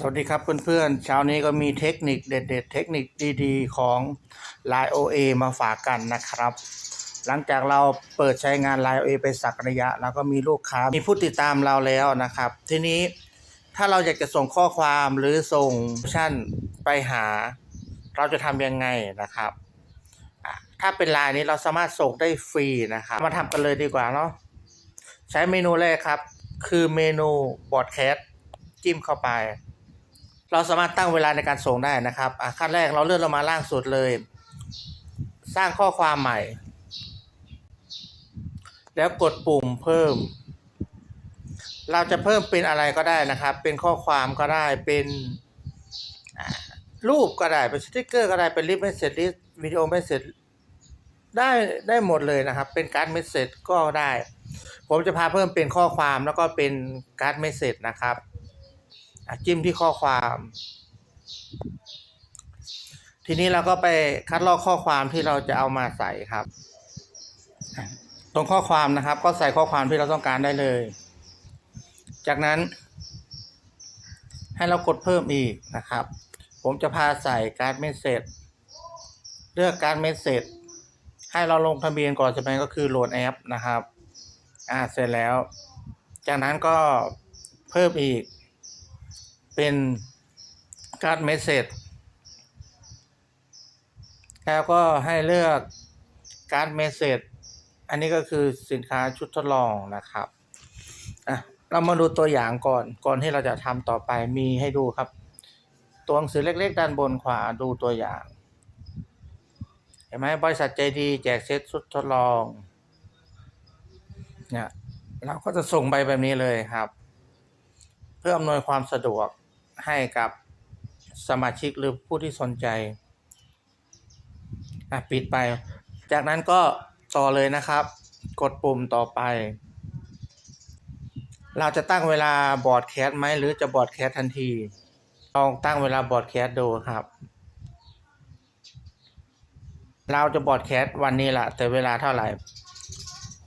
สวัสดีครับเพื่อนๆเช้านี้ก็มีเทคนิคเด็ดๆ เทคนิคดีๆ ของ Line OA มาฝากกันนะครับ หลังจากเราเปิดใช้งาน Line OA ไปสักระยะ แล้วก็มีลูกค้า มีผู้ติดตามเราแล้วนะครับ ทีนี้ถ้าเราอยากจะส่งข้อความหรือส่งชั่นไปหา เราจะทำยังไงนะครับ ถ้าเป็นไลน์นี้เราสามารถส่งได้ฟรีนะครับ มาทำกันเลยดีกว่าเนาะใช้เมนูแรกครับ คือเมนูบอดแคสจิ้มเข้าไป เราสามารถตั้งเวลาในการส่งได้นะครับอะขั้นแรกเราเลื่อนลงมาล่างสุดเลย สร้างข้อความใหม่ แล้วกดปุ่มเพิ่ม เราจะเพิ่มเป็นอะไรก็ได้นะครับ เป็นข้อความก็ได้เป็นรูปก็ได้เป็นสติกเกอร์ก็ได้เป็นลิฟต์เมสเซจลิสวิดีโอเมสเซจได้ได้หมดเลยนะครับ เป็นการ์ดเมสเซจก็ได้ ผมจะพาเพิ่มเป็นข้อความแล้วก็เป็นการ์ดเมสเซจนะครับ จิ้มที่ข้อความ ทีนี้เราก็ไปคัดลอกข้อความที่เราจะเอามาใส่ครับ ตรงข้อความนะครับ ก็ใส่ข้อความที่เราต้องการได้เลย จากนั้น ให้เรากดเพิ่มอีกนะครับ ผมจะพาใส่การ์ดเมสเซจเลือกการ์ดเมสเซจให้เราลงทะเบียนก่อนจะไปก็คือโหลดแอปนะครับ อ่าเสร็จแล้ว จากนั้นก็เพิ่มอีก เป็นการ์ดเมสเซจแล้วก็ให้เลือกการ์ดเมสเซจอันนี้ก็คือสินค้าชุดทดลองนะครับอะเรามาดูตัวอย่างก่อนก่อนที่เราจะทำต่อไปมีให้ดูครับ ตัวหนังสือเล็กๆ ด้านบนขวาดูตัวอย่างเห็นไหมบริษัทใจดีแจกเซตชุดทดลองเนี่ยเราก็จะส่งไปแบบนี้เลยครับ เพื่ออำนวยความสะดวก ให้กับสมาชิกหรือผู้ที่สนใจอะปิดไป จากนั้นก็ต่อเลยนะครับ กดปุ่มต่อไป เราจะตั้งเวลาบอร์ดแคสไหมหรือจะบอร์ดแคสทันทีลองตั้งเวลาบอร์ดแคสดูครับ เราจะบอร์ดแคสวันนี้แหละแต่เวลาเท่าไหร่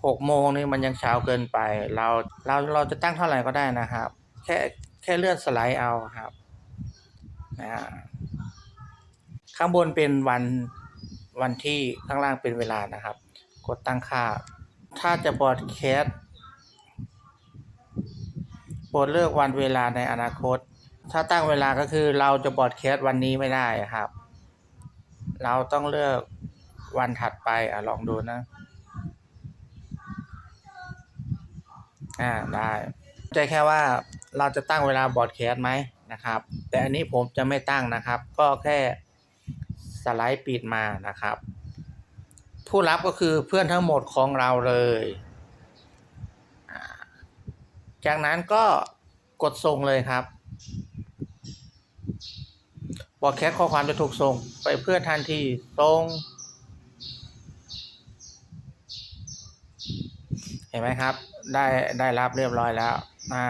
หกโมงนี่มันยังเช้าเกินไป เราเราเราจะตั้งเท่าไหร่ก็ได้นะครับ แค่ แค่เลื่อนสไลด์เอาครับอ่าข้างบนเป็นวันวันที่ข้างล่างเป็นเวลานะครับ กดตั้งค่า ถ้าจะบอดแคสโปรดเลือกวันเวลาในอนาคต ถ้าตั้งเวลาก็คือเราจะบอดแคสวันนี้ไม่ได้ครับ เราต้องเลือกวันถัดไปอะลองดูนะอ่าได้ใจแค่ว่า เราจะตั้งเวลาบอร์ดแคสไหมนะครับ แต่อันนี้ผมจะไม่ตั้งนะครับ ก็แค่สไลด์ปิดมานะครับ ผู้รับก็คือเพื่อนทั้งหมดของเราเลย จากนั้นก็กดส่งเลยครับบอร์ดแคสข้อความจะถูกส่งไปเพื่อนทันทีส่งเห็นไหมครับ ได้ได้รับเรียบร้อยแล้ว อ่า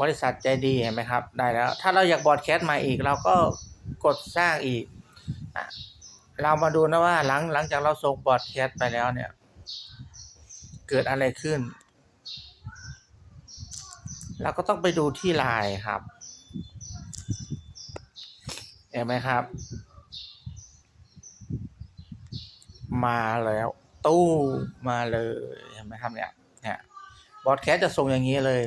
บริษัทใจดีเห็นไหมครับ ได้แล้ว ถ้าเราอยากบอร์ดแคสต์มาอีก เราก็กดสร้างอีกอะเรามาดูนะว่าหลังหลังจากเราส่งบอร์ดแคสต์ไปแล้วเนี่ย เกิดอะไรขึ้น เราก็ต้องไปดูที่ไลน์ครับเห็นไหมครับ มาแล้ว ตู้มาเลยเห็นไหมครับเนี่ยเนี่ย บอดแคสจะส่งอย่างนี้เลย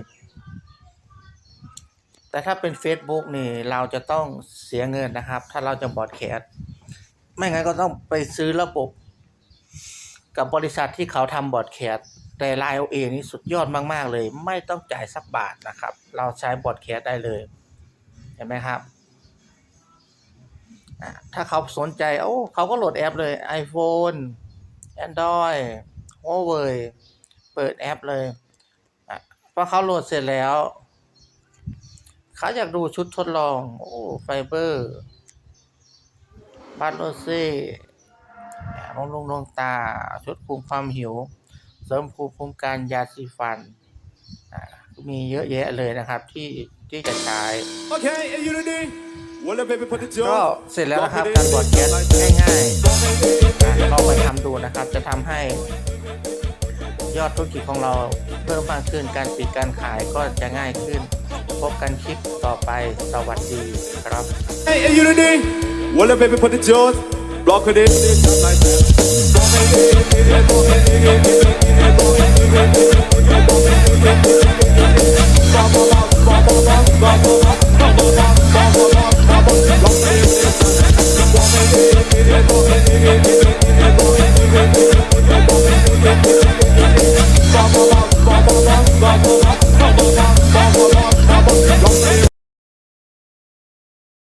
แต่ถ้าเป็น Facebook นี่เราจะต้องเสียเงินนะครับ ถ้าเราจะบอดแคสไม่งั้นก็ต้องไปซื้อระบบ กับบริษัทที่เขาทำบอดแคสแต่ Line OA นี่สุดยอดมาก ๆ เลย ไม่ต้องจ่ายสักบาทนะครับ เราใช้บอดแคสได้เลยเห็นไหมครับถ้าเขาสนใจ โอ้เขาก็โหลดแอปเลย iPhone Android Huawei เปิดแอปเลย พอเขาโหลดเสร็จแล้ว เขาอยากดูชุดทดลอง โอ้ไฟเบอร์บัตโรเซ่ลงลงลงตา ชุดคุมความหิว เสริมภูมิคุ้มกันยาสีฟันอะมีเยอะแยะเลยนะครับที่ที่จะใช้ Okay, in unity. Well, let baby put the ก็ job. เสร็จแล้วนะครับการบอดแคสต์ง่ายๆอะลองไปทำดูนะครับ จะทำให้ ยอดธุรกิจของเราเพิ่มมากขึ้น การปิดการขายก็จะง่ายขึ้น พบกันคลิปต่อไป สวัสดีครับ Hey Unity Walla baby put the jaws Block it in like this